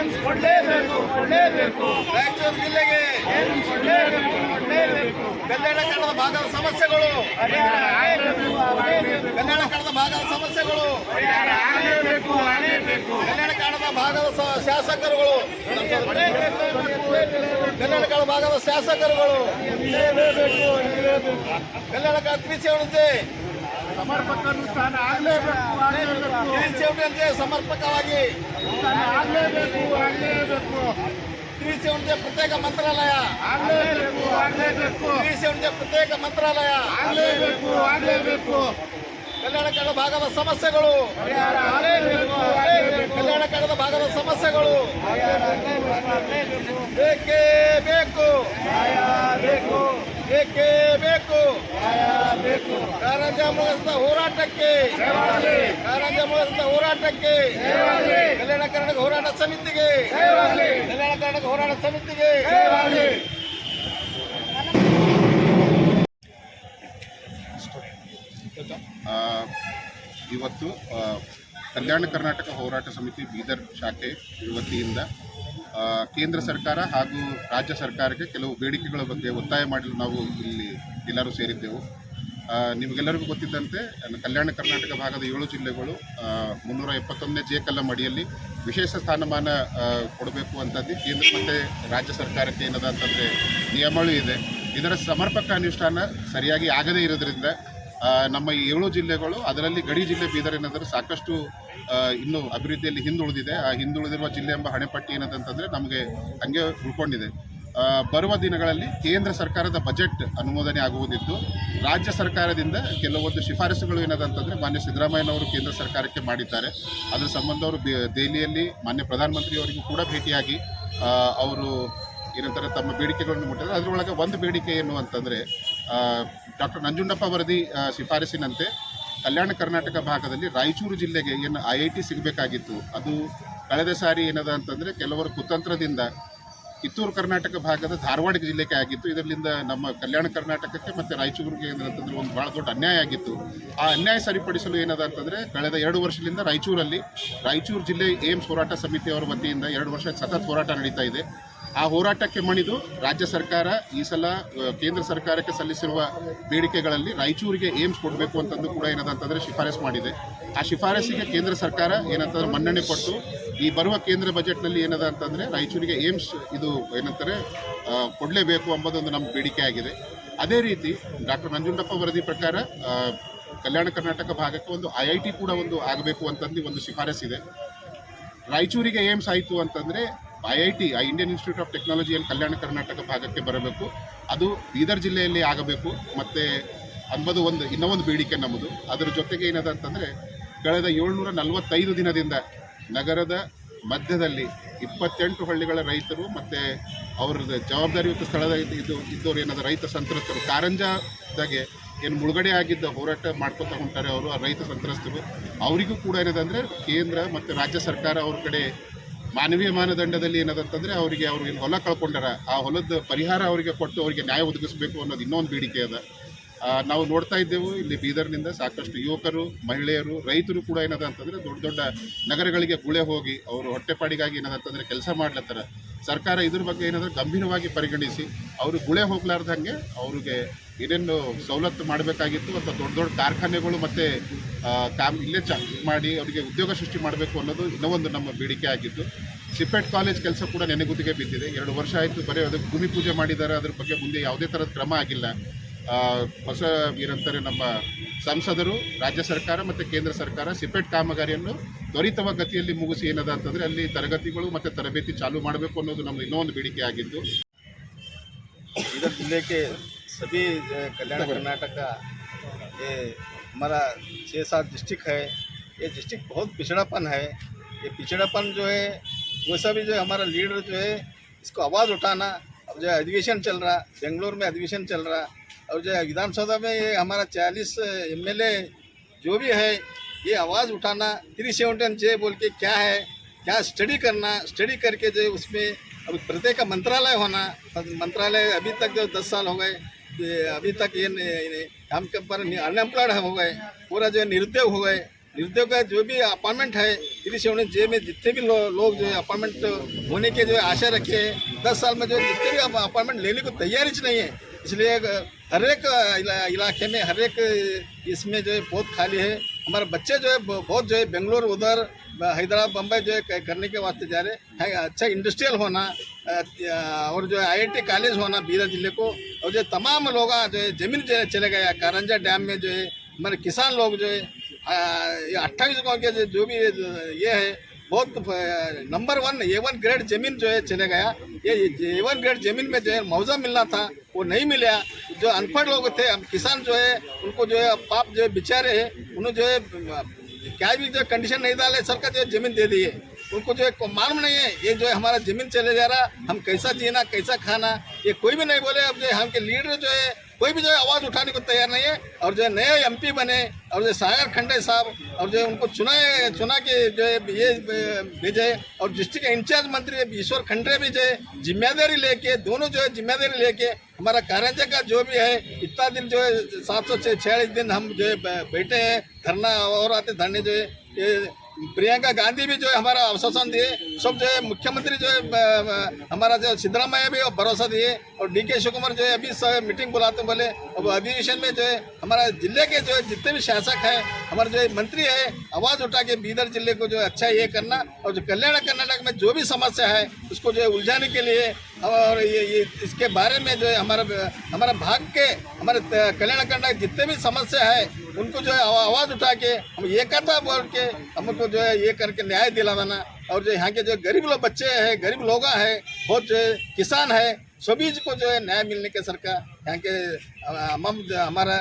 AIIMS ಕೊಡಲೇಬೇಕು ಕೊಡಲೇಬೇಕು. ರಾಯಚೂರು ಜಿಲ್ಲೆಗೆ ಏಮ್ಸ್ ಕೊಡಲೇಬೇಕು ಕೊಡಲೇಬೇಕು. ಕನ್ನಡ ಕನ್ನಡ ಭಾಗದ ಸಮಸ್ಯೆಗಳು. ಕನ್ನಡ ಕನ್ನಡ ಭಾಗದ ಸಮಸ್ಯೆಗಳು. ಆಗಲೇಬೇಕು ಆಗಲೇಬೇಕು. ಕನ್ನಡ ಕನ್ನಡ ಭಾಗದ ಶಾಸಕರುಗಳು. ಕನ್ನಡ ಕನ್ನಡ ಭಾಗದ ಶಾಸಕರುಗಳು. ಕನ್ನಡ ಕೃಷಿ ಉಳಿತೆ ಸಮರ್ಪಕ ಅನುಷ್ಠಾನ ಆಗಲೇಬೇಕು ತ್ರಿಸೇವಣತೆ ಸಮರ್ಪಕವಾಗಿ. ಆಗಲೇಬೇಕು ಆಗಲೇಬೇಕು. ತ್ರಿಸೇವಣತೆ ಪ್ರತ್ಯೇಕ ಮಂತ್ರಾಲಯ. ಆಗಲೇಬೇಕು ಆಗಲೇಬೇಕು. ತ್ರಿಸೇವಣತೆ ಪ್ರತ್ಯೇಕ ಮಂತ್ರಾಲಯ. ಆಗಲೇಬೇಕು ಆಗಲೇಬೇಕು. ಕಲ್ಯಾಣ ಕನ್ನಡ ಭಾಗದ ಸಮಸ್ಯೆಗಳು. ಕಲ್ಯಾಣ ಕನ್ನಡ ಭಾಗದ ಸಮಸ್ಯೆಗಳು. ಬೇಕೇ ಬೇಕು ಬೇಕೇ ಬೇಕು ನ್ಯಾಯ ಬೇಕು ಕಾರಂಜ ಮೂಲದ ಹೋರಾಟಕ್ಕೆ ಜಯವಾಗಲಿ. ಕಾರಂಜ ಮೂಲದ ಹೋರಾಟಕ್ಕೆ ಜಯವಾಗಲಿ. ಕಲ್ಯಾಣ ಕರ್ನಾಟಕ ಹೋರಾಟ ಸಮಿತಿಗೆ ಜಯವಾಗಲಿ. ಕಲ್ಯಾಣ ಕರ್ನಾಟಕ ಹೋರಾಟ ಸಮಿತಿಗೆ ಜಯವಾಗಲಿ. ಆ, ಇವತ್ತು ಕಲ್ಯಾಣ ಕರ್ನಾಟಕ ಹೋರಾಟ ಸಮಿತಿ ಬೀದರ್ ಶಾಖೆ ವತಿಯಿಂದ ಆ, ಕೇಂದ್ರ ಸರ್ಕಾರ ಹಾಗೂ ರಾಜ್ಯ ಸರ್ಕಾರಕ್ಕೆ ಕೆಲವು ಬೇಡಿಕೆಗಳ ಬಗ್ಗೆ ಒತ್ತಾಯ ಮಾಡಲು ನಾವು ಇಲ್ಲಿ ಎಲ್ಲರೂ ಸೇರಿದ್ದೆವು. ನಿಮಗೆಲ್ಲರಿಗೂ ಗೊತ್ತಿದ್ದಂತೆ ಕಲ್ಯಾಣ ಕರ್ನಾಟಕ ಭಾಗದ ಏಳು ಜಿಲ್ಲೆಗಳು ಮುನ್ನೂರ ಎಪ್ಪತ್ತೊಂದನೇ ಜೆ ಕಲ್ಲ ಅಡಿಯಲ್ಲಿ ವಿಶೇಷ ಸ್ಥಾನಮಾನ ಕೊಡಬೇಕು ಅಂತಂದು ಕೇಂದ್ರ ಮತ್ತು ರಾಜ್ಯ ಸರ್ಕಾರಕ್ಕೆ ಏನದ ಅಂತಂದರೆ ನಿಯಮಗಳು ಇದೆ. ಇದರ ಸಮರ್ಪಕ ಅನುಷ್ಠಾನ ಸರಿಯಾಗಿ ಆಗದೇ ಇರೋದ್ರಿಂದ ನಮ್ಮ ಏಳು ಜಿಲ್ಲೆಗಳು, ಅದರಲ್ಲಿ ಗಡಿ ಜಿಲ್ಲೆ ಬೀದರ್ ಏನಾದರೂ ಸಾಕಷ್ಟು ಇನ್ನೂ ಅಭಿವೃದ್ಧಿಯಲ್ಲಿ ಹಿಂದುಳಿದಿದೆ. ಆ ಹಿಂದುಳಿದಿರುವ ಜಿಲ್ಲೆ ಎಂಬ ಹಣೆಪಟ್ಟಿ ಏನದಂತಂದರೆ ನಮಗೆ ಹಂಗೆ ಉಳ್ಕೊಂಡಿದೆ. ಬರುವ ದಿನಗಳಲ್ಲಿ ಕೇಂದ್ರ ಸರ್ಕಾರದ ಬಜೆಟ್ ಅನುಮೋದನೆ ಆಗುವುದಿದ್ದು, ರಾಜ್ಯ ಸರ್ಕಾರದಿಂದ ಕೆಲವೊಂದು ಶಿಫಾರಸುಗಳು ಏನದಂತಂದರೆ, ಮಾನ್ಯ ಸಿದ್ದರಾಮಯ್ಯನವರು ಕೇಂದ್ರ ಸರ್ಕಾರಕ್ಕೆ ಮಾಡಿದ್ದಾರೆ. ಅದರ ಸಂಬಂಧ ಅವರು ದೆಹಲಿಯಲ್ಲಿ ಮಾನ್ಯ ಪ್ರಧಾನಮಂತ್ರಿಯವರಿಗೂ ಕೂಡ ಭೇಟಿಯಾಗಿ ಅವರು ಏನಂತಾರೆ, ತಮ್ಮ ಬೇಡಿಕೆಗಳನ್ನು ಮುಟ್ಟಿದ್ದಾರೆ. ಅದರೊಳಗೆ ಒಂದು ಬೇಡಿಕೆ ಏನು ಅಂತಂದರೆ ಡಾಕ್ಟರ್ ನಂಜುಂಡಪ್ಪ ವರದಿ ಶಿಫಾರಸಿನಂತೆ ಕಲ್ಯಾಣ ಕರ್ನಾಟಕ ಭಾಗದಲ್ಲಿ ರಾಯಚೂರು ಜಿಲ್ಲೆಗೆ ಏನು ಐ ಐ ಟಿ ಸಿಗಬೇಕಾಗಿತ್ತು. ಅದು ಕಳೆದ ಸಾರಿ ಏನದ ಅಂತಂದರೆ, ಕೆಲವರು ಕುತಂತ್ರದಿಂದ ಕಿತ್ತೂರು ಕರ್ನಾಟಕ ಭಾಗದ ಧಾರವಾಡ ಜಿಲ್ಲೆಗೆ ಆಗಿತ್ತು. ಇದರಿಂದ ನಮ್ಮ ಕಲ್ಯಾಣ ಕರ್ನಾಟಕಕ್ಕೆ ಮತ್ತು ರಾಯಚೂರಿಗೆ ಏನಂತಂದ್ರೆ ಒಂದು ಭಾಳ ದೊಡ್ಡ ಅನ್ಯಾಯ ಆಗಿತ್ತು. ಆ ಅನ್ಯಾಯ ಸರಿಪಡಿಸಲು ಏನದ ಅಂತಂದರೆ ಕಳೆದ ಎರಡು ವರ್ಷದಿಂದ ರಾಯಚೂರಲ್ಲಿ ರಾಯಚೂರು ಜಿಲ್ಲೆ ಏಮ್ಸ್ ಹೋರಾಟ ಸಮಿತಿಯವರ ವತಿಯಿಂದ ಎರಡು ವರ್ಷ ಸತತ ಹೋರಾಟ ನಡೀತಾ ಇದೆ. ಆ ಹೋರಾಟಕ್ಕೆ ಮಣಿದು ರಾಜ್ಯ ಸರ್ಕಾರ ಈ ಸಲ ಕೇಂದ್ರ ಸರ್ಕಾರಕ್ಕೆ ಸಲ್ಲಿಸಿರುವ ಬೇಡಿಕೆಗಳಲ್ಲಿ ರಾಯಚೂರಿಗೆ ಏಮ್ಸ್ ಕೊಡಬೇಕು ಅಂತಂದು ಕೂಡ ಏನದಂತಂದರೆ ಶಿಫಾರಸು ಮಾಡಿದೆ. ಆ ಶಿಫಾರಸಿಗೆ ಕೇಂದ್ರ ಸರ್ಕಾರ ಏನಂತಂದ್ರೆ ಮನ್ನಣೆ ಕೊಟ್ಟು, ಈ ಬರುವ ಕೇಂದ್ರ ಬಜೆಟ್ನಲ್ಲಿ ಏನದ ಅಂತಂದರೆ ರಾಯಚೂರಿಗೆ ಏಮ್ಸ್ ಇದು ಏನಂತಾರೆ ಕೊಡಲೇಬೇಕು ಎಂಬುದೊಂದು ನಮ್ಮ ಬೇಡಿಕೆ ಆಗಿದೆ. ಅದೇ ರೀತಿ ಡಾಕ್ಟರ್ ನಂಜುಂಡಪ್ಪ ವರದಿ ಪ್ರಕಾರ ಕಲ್ಯಾಣ ಕರ್ನಾಟಕ ಭಾಗಕ್ಕೆ ಒಂದು ಐ ಐ ಟಿ ಕೂಡ ಒಂದು ಆಗಬೇಕು ಅಂತಂದು ಒಂದು ಶಿಫಾರಸಿದೆ ರಾಯಚೂರಿಗೆ ಏಮ್ಸ್ ಆಯಿತು ಅಂತಂದರೆ I I T Indian Institute of Technology and Kalyana Karnataka ಭಾಗಕ್ಕೆ ಬರಬೇಕು. ಅದು ಬೀದರ್ ಜಿಲ್ಲೆಯಲ್ಲಿ ಆಗಬೇಕು. ಮತ್ತು ಅನ್ನೋದು ಒಂದು ಇನ್ನೂ ಒಂದು ಬೇಡಿಕೆ ನಮ್ಮದು. ಅದರ ಜೊತೆಗೆ ಏನದ ಅಂತಂದರೆ ಕಳೆದ ಏಳ್ನೂರ ನಲವತ್ತೈದು ದಿನದಿಂದ ನಗರದ ಮಧ್ಯದಲ್ಲಿ ಇಪ್ಪತ್ತೆಂಟು ಹಳ್ಳಿಗಳ ರೈತರು ಮತ್ತು ಅವ್ರದ್ದು ಜವಾಬ್ದಾರಿಯುತ ಸ್ಥಳದ ಇದು ಇದ್ದವ್ರು ಏನದ ರೈತ ಸಂತ್ರಸ್ತರು, ಕಾರಂಜಾದಾಗೆ ಏನು ಮುಳುಗಡೆ ಆಗಿದ್ದ ಹೋರಾಟ ಮಾಡ್ಕೊತಾ ಹೊಂಟಾರೆ ಅವರು ಆ ರೈತ ಸಂತ್ರಸ್ತರು. ಅವರಿಗೂ ಕೂಡ ಏನದಂದರೆ ಕೇಂದ್ರ ಮತ್ತು ರಾಜ್ಯ ಸರ್ಕಾರ ಅವ್ರ ಕಡೆ ಮಾನವೀಯ ಮಾನದಂಡದಲ್ಲಿ ಏನದಂತಂದ್ರೆ ಅವರಿಗೆ ಅವ್ರಿಗೆ ಹೊಲ ಕಳ್ಕೊಂಡಾರ, ಆ ಹೊಲದ ಪರಿಹಾರ ಅವರಿಗೆ ಕೊಟ್ಟು ಅವರಿಗೆ ನ್ಯಾಯ ಒದಗಿಸಬೇಕು ಅನ್ನೋದು ಇನ್ನೊಂದು ಬೇಡಿಕೆ ಅದ. ನಾವು ನೋಡ್ತಾ ಇದ್ದೆವು, ಇಲ್ಲಿ ಬೀದರ್ನಿಂದ ಸಾಕಷ್ಟು ಯುವಕರು, ಮಹಿಳೆಯರು, ರೈತರು ಕೂಡ ಏನದ ಅಂತಂದ್ರೆ ದೊಡ್ಡ ದೊಡ್ಡ ನಗರಗಳಿಗೆ ಗುಳೆ ಹೋಗಿ ಅವರು ಹೊಟ್ಟೆಪಾಡಿಗಾಗಿ ಏನದಂತಂದ್ರೆ ಕೆಲಸ ಮಾಡ್ಲತ್ತಾರ. ಸರ್ಕಾರ ಇದ್ರ ಬಗ್ಗೆ ಏನಾದರೂ ಗಂಭೀರವಾಗಿ ಪರಿಗಣಿಸಿ, ಅವರು ಗುಳೆ ಹೋಗ್ಲಾರ್ದಂಗೆ ಅವ್ರಿಗೆ ಏನೇನು ಸವಲತ್ತು ಮಾಡಬೇಕಾಗಿತ್ತು ಅಥವಾ ದೊಡ್ಡ ದೊಡ್ಡ ಕಾರ್ಖಾನೆಗಳು ಮತ್ತು ಕಾಮ್ ಇಲ್ಲೇ ಚ ಮಾಡಿ ಅವರಿಗೆ ಉದ್ಯೋಗ ಸೃಷ್ಟಿ ಮಾಡಬೇಕು ಅನ್ನೋದು ಇನ್ನೂ ಒಂದು ನಮ್ಮ ಬೇಡಿಕೆ ಆಗಿತ್ತು ಸಿಪೆಟ್ ಕಾಲೇಜ್ ಕೆಲಸ ಕೂಡ ನೆನೆಗುದಿಗೆ ಬಿದ್ದಿದೆ. ಎರಡು ವರ್ಷ ಆಯಿತು ಬರೀ ಅದಕ್ಕೆ ಭೂಮಿ ಪೂಜೆ ಮಾಡಿದ್ದಾರೆ, ಅದ್ರ ಬಗ್ಗೆ ಮುಂದೆ ಯಾವುದೇ ಥರದ ಕ್ರಮ ಆಗಿಲ್ಲ. ಹೊಸ ಏನಂತಾರೆ ನಮ್ಮ ಸಂಸದರು, ರಾಜ್ಯ ಸರ್ಕಾರ ಮತ್ತು ಕೇಂದ್ರ ಸರ್ಕಾರ ಸಿಪೆಟ್ ಕಾಮಗಾರಿಯನ್ನು ತ್ವರಿತವ ಗತಿಯಲ್ಲಿ ಮುಗಿಸಿ ಏನದ ಅಂತಂದರೆ ಅಲ್ಲಿ ತರಗತಿಗಳು ಮತ್ತು ತರಬೇತಿ ಚಾಲೂ ಮಾಡಬೇಕು ಅನ್ನೋದು ನಮ್ಮ ಇನ್ನೂ ಒಂದು ಬೇಡಿಕೆ ಆಗಿದ್ದು इधर जिले के सभी जो है कल्याण कर्नाटक का ये हमारा छः सात डिस्ट्रिक्ट है ये डिस्ट्रिक्ट बहुत पिछड़ापन है ये पिछड़ापन जो है वैसा भी जो है हमारा लीडर जो है इसको आवाज़ उठाना अब जो है अधिवेशन चल रहा बेंगलोर में अधिवेशन चल रहा और जो है विधानसभा में ये हमारा चालीस एम जो भी है ये आवाज़ उठाना थ्री सेवेंटी जे बोल के क्या है क्या स्टडी करना स्टडी करके जो उसमें अब प्रत्येक का मंत्रालय होना मंत्रालय अभी तक जो दस साल हो गए अभी तक ये हम के पर अनएम्प्लॉयड हो गए पूरा जो निरुद्योग हो गए निरुद्योग का जो भी अपार्टमेंट है कृषि उन्हें जे में जितने भी लो, लोग जो है अपार्टमेंट होने के जो आशा रखे हैं दस साल में जो जितने भी अपॉइंटमेंट लेने को तैयारी नहीं है इसलिए हर एक इलाके में हर एक इसमें जो है बहुत खाली है हमारे बच्चे जो है बहुत जो है, बेंगलोर उधर हैदराबाद, बम्बई जो है करने के वास्ते जा रहे हैं। अच्छा इंडस्ट्रियल होना और जो है आईआईटी कॉलेज होना बीरा ज़िले को, और जो तमाम लोग जो है, ज़मीन जो चले गए कारंजा डैम में जो है, हमारे किसान लोग जो है अट्ठाईस गाँव के जो भी ये है बहुत number one A one grade ज़मीन जो है चले गया। ये ए वन ग्रेड ज़मीन में जो है मुआवजा मिलना था, वो नहीं मिला। जो अनपढ़ लोग थे, अब किसान जो है, उनको जो है पाप जो है बेचारे हैं, उन्हें जो है क्या भी जो कंडीशन नहीं डाले, सरकार जो ज़मीन दे दी है उनको जो है मालूम नहीं है, ये जो है हमारा ज़मीन चले जा रहा, हम कैसा जीना, कैसा खाना, ये कोई भी नहीं बोले, अब जो है, हम के लीडर जो है कोई भी जो है आवाज़ उठाने को तैयार नहीं है और जो है नए एमपी बने और जो सागर खंडे साहब और जो उनको चुना है चुना के जो है ये भेजे और डिस्ट्रिक्ट इंचार्ज मंत्री ईश्वर खंडरे भी जो है ज़िम्मेदारी लेके, दोनों जो है ज़िम्मेदारी लेके हमारा कारंजा का जो भी है, इतना दिन जो है सात सौ छियालीस दिन हम जो है बैठे हैं, धरना और आते धरने जो है प्रियंका गांधी भी जो है हमारा आश्वासन दिए, सब जो है मुख्यमंत्री जो है हमारा जो सिद्धरामैया भी भरोसा दिए और डी के शिवकुमार जो है अभी सब मीटिंग बुलाते बोले। अब अधिवेशन में जो है हमारा ज़िले के जो है जितने भी शासक हैं, हमारे जो मंत्री है, आवाज़ उठा के बीदर ज़िले को जो है अच्छा ये करना और जो कल्याण कर्नाटक में जो भी समस्या है, उसको जो है उलझाने के लिए और ये, ये इसके बारे में जो है हमारा हमारा भाग के हमारे कल्याण कर्नाटक जितने भी समस्या है उनको जो है आवाज़ उठा के हम एकता बोल के हमको जो है ये करके न्याय दिलाना और जो यहाँ के जो गरीब लोग बच्चे हैं गरीब लोग हैं बहुत जो है किसान है सभी को जो है न्याय मिलने के सरकार यहाँ के हम हमारा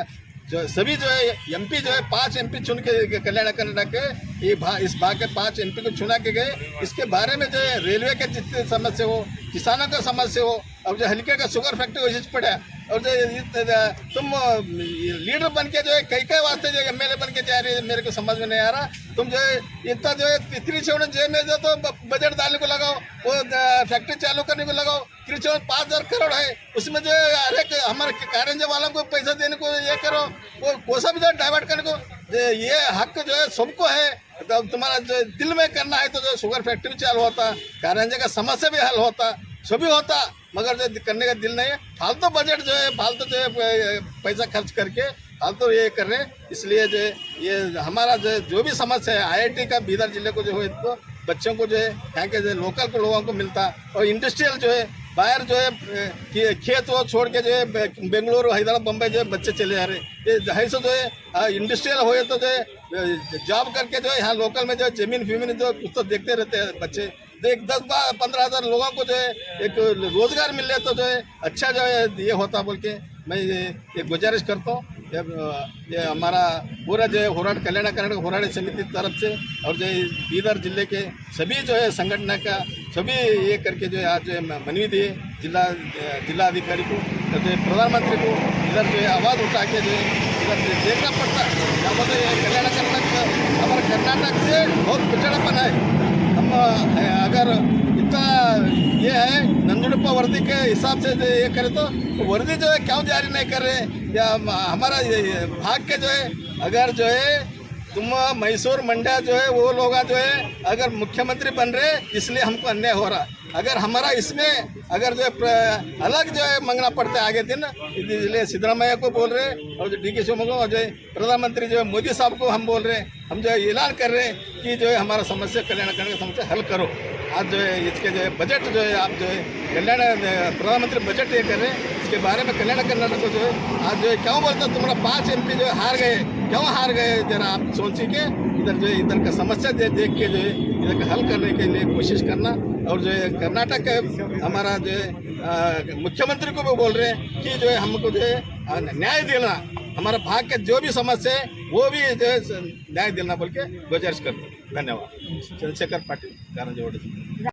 जो सभी जो है एमपी जो है पाँच एमपी चुन के कल्याण कर्नाटक के ये भा, इस भाग के पाँच एमपी को चुना के गए। इसके बारे में जो है रेलवे के जितने समस्या हो किसानों का समस्या हो और जो हल्के का शुगर फैक्ट्री वैसे पड़ा और जो तुम लीडर बन के जो है कई कई वास्ते जो एम एल बन के जा रही है मेरे को समझ में नहीं आ रहा। तुम जो है इतना जो है इतनी से जेब में जो तो बजट डालने को लगाओ वो फैक्ट्री चालू करने को लगाओ। कृषि पाँच हज़ार करोड़ है। उसमें जो एक हमारे कारंजा वालों को पैसा देने को ये करो, वो कोसा भी जो डाइवर्ट करने को, ये- हक जो है सबको है। तो तुम्हारा जो दिल में करना है तो जो शुगर फैक्ट्री चालू होता, कारंजा का समस्या भी हल होता सभी होता, मगर जो करने का दिल नहीं है। फालतू तो बजट जो है, फालतू तो जो है पैसा खर्च करके फालतू ये कर रहे हैं। इसलिए जो है, ये हमारा जो जो भी समस्या है आईआईटी का बीदर ज़िले को जो है तो बच्चों को जो है, यहाँ के जो लोकल के लोगों को मिलता, और इंडस्ट्रियल जो है बाहर जो है खेत वो छोड़ के जो है बेंगलुरु हैदराबाद बम्बई जो है बच्चे चले जा रहे ये है सो जो है इंडस्ट्रियल हो तो जो है जॉब करके जो है यहाँ लोकल में जो है ज़मीन फीमीन जो है कुछ तो देखते रहते हैं बच्चे तो एक दस बार पंद्रह हज़ार लोगों को जो है एक रोज़गार मिल तो जो है अच्छा जो है ये होता बोल के मैं ये, गुजारिश करता हूँ ये, ये हमारा पूरा जो है होराट कल्याण कर्नाटक होराट समिति तरफ़ से और जो है बीदर ज़िले के सभी जो है संगठन का सभी ये करके जो है, आज मनवी दिए, जिला जिला अधिकारी को है प्रधानमंत्री को इधर जो है, आवाज़ उठा के जो है, इधर देखना पड़ता है। क्या बोलते हैं कल्याण कर्नाटक हमारे कर्नाटक से बहुत पिछड़ापन है। हम अगर इतना ये है नंदुड़प्पा वर्दी के हिसाब से ये करे तो वर्दी जो है, क्यों जारी नहीं कर रहे या हमारा भाग के जो है, अगर जो है तुम मैसूर मंडा जो है वो लोग जो है अगर मुख्यमंत्री बन रहे इसलिए हमको अन्याय हो रहा अगर हमारा इसमें अगर जो है अलग जो है मांगना पड़ता है आगे दिन इसलिए सिद्धरामैया को बोल रहे हैं और जो डी के शिवकुमार को जो है प्रधानमंत्री जो है मोदी साहब को हम बोल रहे हैं हम जो है ऐलान कर रहे हैं कि जो है हमारा समस्या कल्याण करने का समस्या हल करो आज जो है इसके जो है बजट जो है आप जो है कल्याण प्रधानमंत्री बजट ये कर रहे हैं इसके बारे में कल्याण कर्नाटक को जो है आज जो है क्यों बोलते हो तुम्हारा पाँच एमपी जो है हार गए क्यों हार गए जरा आप सोचिए के? इधर जो है, इधर का समस्या दे, देख के जो है, इधर का हल करने के लिए कोशिश करना। और जो है, कर्नाटक का हमारा जो है मुख्यमंत्री को भी बोल रहे हैं कि जो है, हमको जो है न्याय देना। हमारा भाग के जो भी समस्या है, वो भी जो है, न्याय देना बोल के गुजारिश करते धन्यवाद। चंद्रशेखर पाटिल कारण कारंजा